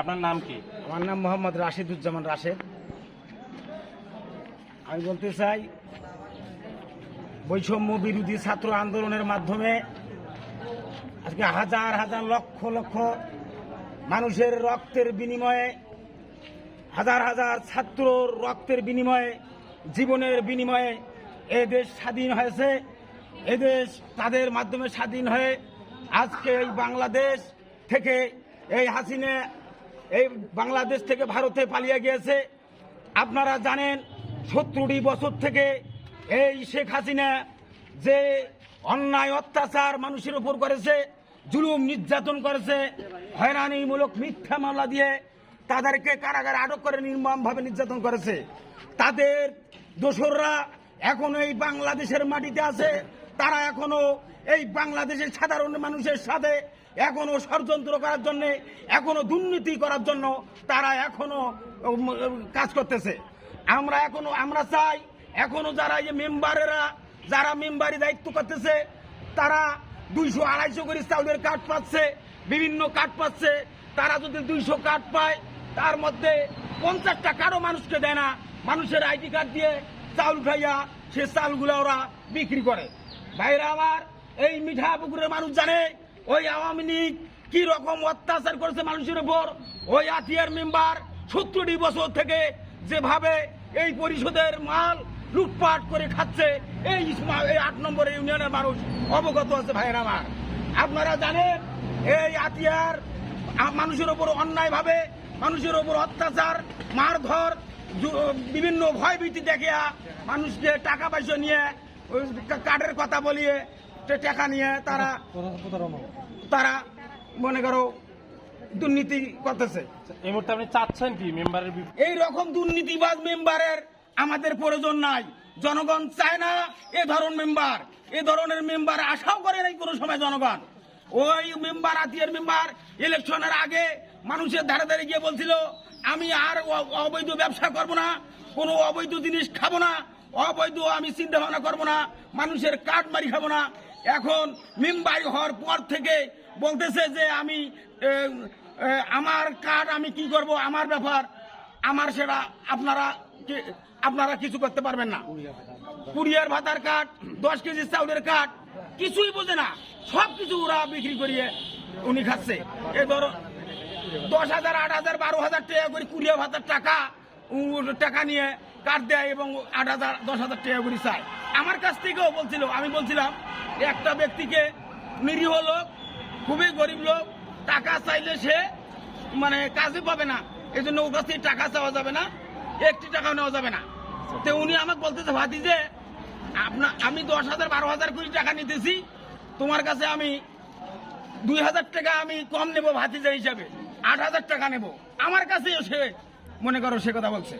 আপনার নাম কি? আমার নাম মোহাম্মদ রাশিদুজ্জামান রাশেদ। আমি বলতে চাই, বৈষম্য বিরোধী ছাত্র আন্দোলনের মাধ্যমে আজকে হাজার হাজার লক্ষ লক্ষ মানুষের রক্তের বিনিময়ে, হাজার হাজার ছাত্র রক্তের বিনিময়ে, জীবনের বিনিময়ে এ দেশ স্বাধীন হয়েছে। এদেশ তাদের মাধ্যমে স্বাধীন হয়ে আজকে এই বাংলাদেশ থেকে এই হাসিনে এই বাংলাদেশ থেকে ভারতে পালিয়ে গিয়েছে। আপনারা জানেন, সত্তরটি বছর থেকে এই শেখ হাসিনা যে অন্যায়, অত্যাচার মানুষের উপর করেছে, জুলুম নির্যাতন করেছে, হয়রানিমূলক মিথ্যা মামলা দিয়ে তাদেরকে কারাগারে আটক করে নির্মমভাবে নির্যাতন করেছে। তাদের দোসররা এখন এই বাংলাদেশের মাটিতে আছে। তারা এখনও এই বাংলাদেশের সাধারণ মানুষের সাথে এখনও ষড়যন্ত্র করার জন্য, এখনও দুর্নীতি করার জন্য তারা এখনও কাজ করতেছে। আমরা এখনও, আমরা চাই এখনও যারা এই মেম্বারেরা, যারা মেম্বারি দায়িত্ব করতেছে, তারা দুইশো আড়াইশো করে চাউলের কার্ড পাচ্ছে, বিভিন্ন কার্ড পাচ্ছে। তারা যদি দুইশো কার্ড পায়, তার মধ্যে পঞ্চাশটা কারও মানুষকে দেয় না। মানুষের আইডি কার্ড দিয়ে চাউল খাইয়া সে চাউলগুলো ওরা বিক্রি করে। ভাইরা আমার, এই মিঠা পুকুরের মানুষ জানে, ওই আওয়ামী লীগ কি রকম অত্যাচার করেছে মানুষের উপর? ওই আতিয়ার মেম্বার সত্তরটি বছর থেকে যেভাবে এই পরিষদের মাল লুটপাট করে খাচ্ছে, এই আট নম্বর ইউনিয়নের মানুষ অবগত আছে ভাইয়ের আমার। আপনারা জানেন, এই আতিয়ার মানুষের উপর অন্যায়ভাবে, মানুষের ওপর অত্যাচার, মারধর বিভিন্ন ভয়ভীতি দেখিয়া মানুষকে টাকা পয়সা নিয়ে কার্ডের কথা বলিয়ে টাকা নিয়ে তারা তারা মনে করো দুর্নীতি করতেছে। এই মুহূর্তে আপনি চাচ্ছেন কি মেম্বারের এই রকম দুর্নীতিবাজ মেম্বারের আমাদের প্রয়োজন নাই। জনগণ চায় না এ ধরন মেম্বার। এ ধরনের মেম্বার আশাও করে নাই কোনো সময় জনগণ। ওই মেম্বার আতিয়ার মেম্বার ইলেকশনের আগে মানুষের ধারে ধারে গিয়ে বলছিল আমি আর অবৈধ ব্যবসা করব না কোনো অবৈধ জিনিস খাব না অবৈধ আমি চিন্তা ভাবনা করব না, মানুষের কাঠ মারি খাব না। এখন মেম্বার হওয়ার পর থেকে বলতেছে যে আমি আমার কাঠ আমি কি করব, আমার ব্যাপার, আমার সেটা আপনারা আপনারা কিছু করতে পারবেন না। কুরিয়ার ভাতার কাঠ, দশ কেজি চাউলের কাঠ, কিছুই বোঝে না। সব কিছু ওরা বিক্রি করিয়ে উনি খাচ্ছে। এ ধরো, দশ হাজার, আট হাজার, বারো হাজার টাকা করে কুড়িয়া ভাতার টাকা টাকা নিয়ে কার্ড দেয় এবং আট হাজার, দশ হাজার টাকা করে চায়। আমার কাছ থেকেও বলছিল, আমি বলছিলাম, একটা ব্যক্তিকে নিরীহ লোক, খুবই গরিব লোক, টাকা চাইলে সে মানে কাজে পাবে না। এই জন্য ওর কাছ থেকে টাকা চাওয়া যাবে না, একটি টাকাও নেওয়া যাবে না। তো উনি আমাকে বলতেছে, ভাতি যে আপনার আমি দশ হাজার, বারো হাজার কোটি টাকা নিতেছি, তোমার কাছে আমি দুই হাজার টাকা আমি কম নেব ভাতিজা হিসাবে, আট হাজার টাকা নেব। আমার কাছে সে, মনে করো সে কথা বলছে।